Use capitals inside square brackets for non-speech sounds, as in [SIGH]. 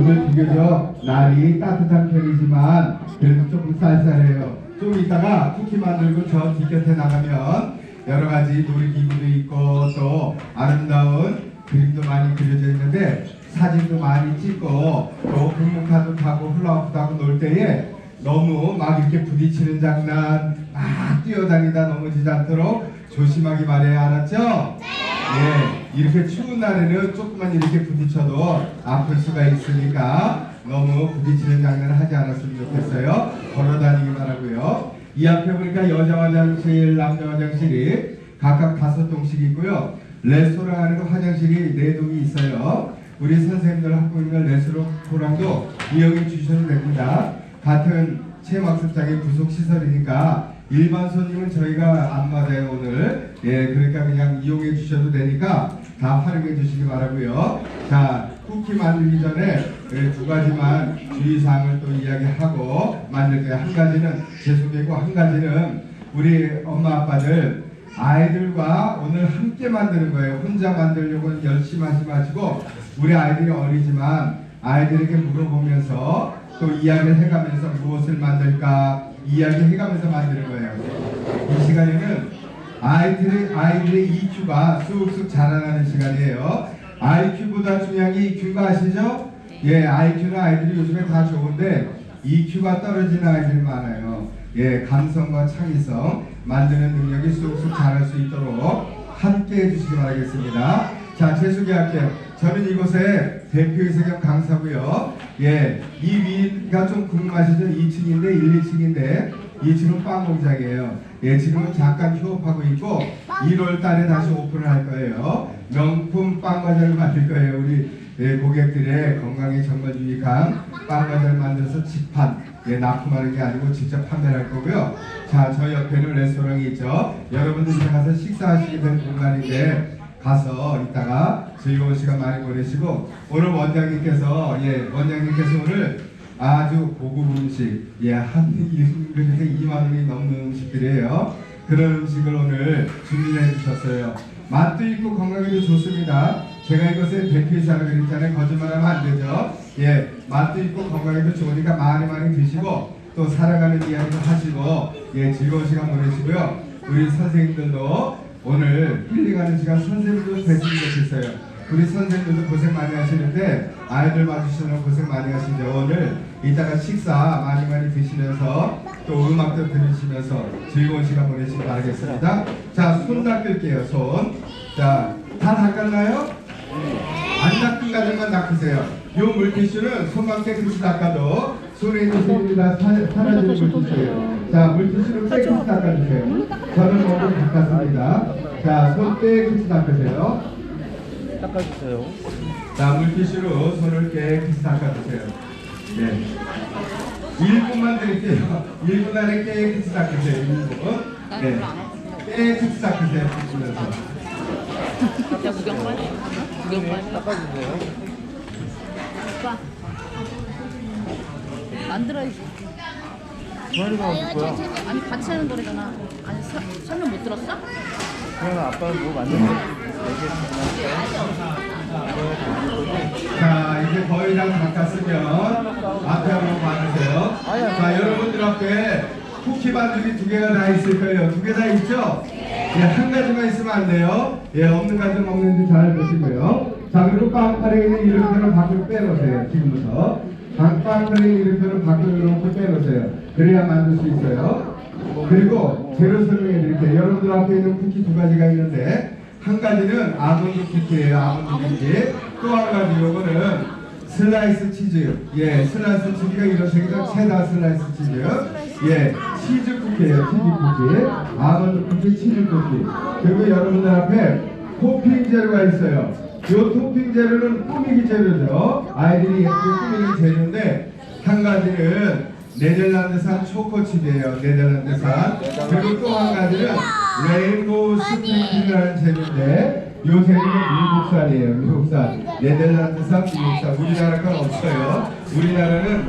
오늘 비교적 날이 따뜻한 편이지만 그래도 조금 쌀쌀해요. 좀 이따가 쿠키 만들고 저 뒤곁에 나가면 여러 가지 놀이기구도 있고 또 아름다운 그림도 많이 그려져 있는데 사진도 많이 찍고 또 공무카도 타고 훌라후프도 하고 놀 때에 너무 막 이렇게 부딪히는 장난 막 뛰어다니다 넘어지지 않도록 조심하기 바래요 알았죠? 예, 이렇게 추운 날에는 조금만 이렇게 부딪혀도 아플 수가 있으니까 너무 부딪히는 장난을 하지 않았으면 좋겠어요. 걸어 다니기 바라고요. 이 앞에 보니까 여자 화장실, 남자 화장실이 각각 다섯 동씩 있고요. 레스토랑 안에도 화장실이 네 동이 있어요. 우리 선생님들 갖고 있는 레스토랑도 이용해 주셔도 됩니다. 같은 체험학습장의 부속 시설이니까 일반 손님은 저희가 안 받아요 오늘. 예, 그러니까 그냥 이용해 주셔도 되니까 다 활용해 주시기 바라고요. 자, 쿠키 만들기 전에 예, 두 가지만 주의사항을 또 이야기하고 만들 때한 가지는 제 소개고 한 가지는 우리 엄마 아빠들 아이들과 오늘 함께 만드는 거예요. 혼자 만들려고 열심히 하지 마시고 우리 아이들이 어리지만 아이들에게 물어보면서 또 이야기를 해가면서 무엇을 만들까 이야기해가면서 만드는 거예요. 이 시간에는 아이들의 아이들의 EQ가 쑥쑥 자라나는 시간이에요. IQ보다 중요한 게 EQ인 거 아시죠? 예, IQ는 아이들이 요즘에 다 좋은데 EQ가 떨어지는 아이들이 많아요. 예, 감성과 창의성 만드는 능력이 쑥쑥 자랄 수 있도록 함께 해주시기 바라겠습니다. 자, 제 소개할게요. 저는 이곳의 대표이사 겸 강사고요. 예, 이 위가 좀 궁금하시죠? 2층인데 1, 2층인데 2층은 빵 공장이에요. 예, 지금은 잠깐 휴업하고 있고 1월 달에 다시 오픈을 할 거예요. 명품 빵 과자를 만들 거예요. 우리 예, 고객들의 건강에 정말 유익한 빵 과자를 만들어서 직판, 예, 납품하는 게 아니고 직접 판매를 할 거고요. 자, 저 옆에는 레스토랑이 있죠. 여러분들이 가서 식사하시게 된 공간인데 가서 이따가 즐거운 시간 많이 보내시고 오늘 원장님께서 예 원장님께서 오늘 아주 고급 음식 예한 [LAUGHS] 그릇에 2만 원이 넘는 음식들이에요. 그런 음식을 오늘 준비해 주셨어요. 맛도 있고 건강에도 좋습니다. 제가 이것의 대표이사를 그랬잖아요. 거짓말하면 안 되죠. 예 맛도 있고 건강에도 좋으니까 많이 많이 드시고 또 살아가는 이야기도 하시고 예 즐거운 시간 보내시고요. 우리 선생님들도 오늘 힐링하는 시간 선생님도 됐으면 좋겠어요. 우리 선생님들도 고생 많이 하시는데 아이들 봐주시느라 고생 많이 하시죠. 오늘 이따가 식사 많이 많이 드시면서 또 음악도 들으시면서 즐거운 시간 보내시기 바라겠습니다. 자, 손 닦을게요. 손. 자, 다 닦았나요? 안 닦 은 가정만 닦으세요. 요 물티슈는 손만 깨끗이 닦아도 손에 있는 세균이 다 사- 사라지는 물티슈예요. 자, 물티슈는 깨끗이 닦아주세요. 저는 모두 닦았습니다. 자, 손 깨끗이 닦으세요. 닦아주세요. 자, 물티슈로 손을 깨끗이 닦아주세요. 네. 1분만 드릴게요. 1분 안에 깨끗이 닦으세요. 1분. 네. 깨끗이 닦으세요. 드시면서. 야 구경 빨리 구경 빨리 닦아주세요. 오빠 만들어야지 거야? 아니 같이 하는 노래잖아 아니 서, 설명 못 들었어? 그러면 아빠는 뭐 만드는 자 이제 거의 다 닦았으면 앞에 한번 봐주세요. 자 여러분들 앞에 쿠키 반죽이 두 개가 다 있을 거예요. 두 개 다 있죠? 예, 한 가지만 있으면 안 돼요. 예, 없는 가지는 없는지 잘 보시고요. 자 그리고 빵파레에 있는 이름표는 밖으로 빼놓으세요. 지금부터. 빵파레에 있는 이름표는 밖으로 이렇게 빼놓으세요. 그래야 만들 수 있어요. 그리고 재료 설명해 드릴게요. 여러분들 앞에 있는 쿠키 두 가지가 있는데 한 가지는 아몬드 쿠키예요. 아몬드 쿠키. 또 한 가지 요거는 슬라이스 치즈. 예, 슬라이스 치즈가 이런 색이죠. 체다 슬라이스 치즈. 예, 치즈 쿠키예요. 치즈 쿠키. 아몬드 쿠키, 치즈 쿠키. 그리고 여러분들 앞에 토핑 재료가 있어요. 요 토핑 재료는 꾸미기 재료죠. 아이들이 예쁘게 꾸미는 재료인데 한 가지는 네덜란드산 초코칩이에요. 네덜란드산. 그리고 또 한 가지는 레인보우 스프링이라는 재료인데 요 재료는 미국산이에요. 미국산. 네덜란드산, 미국산. 우리나라 건 없어요. 우리나라는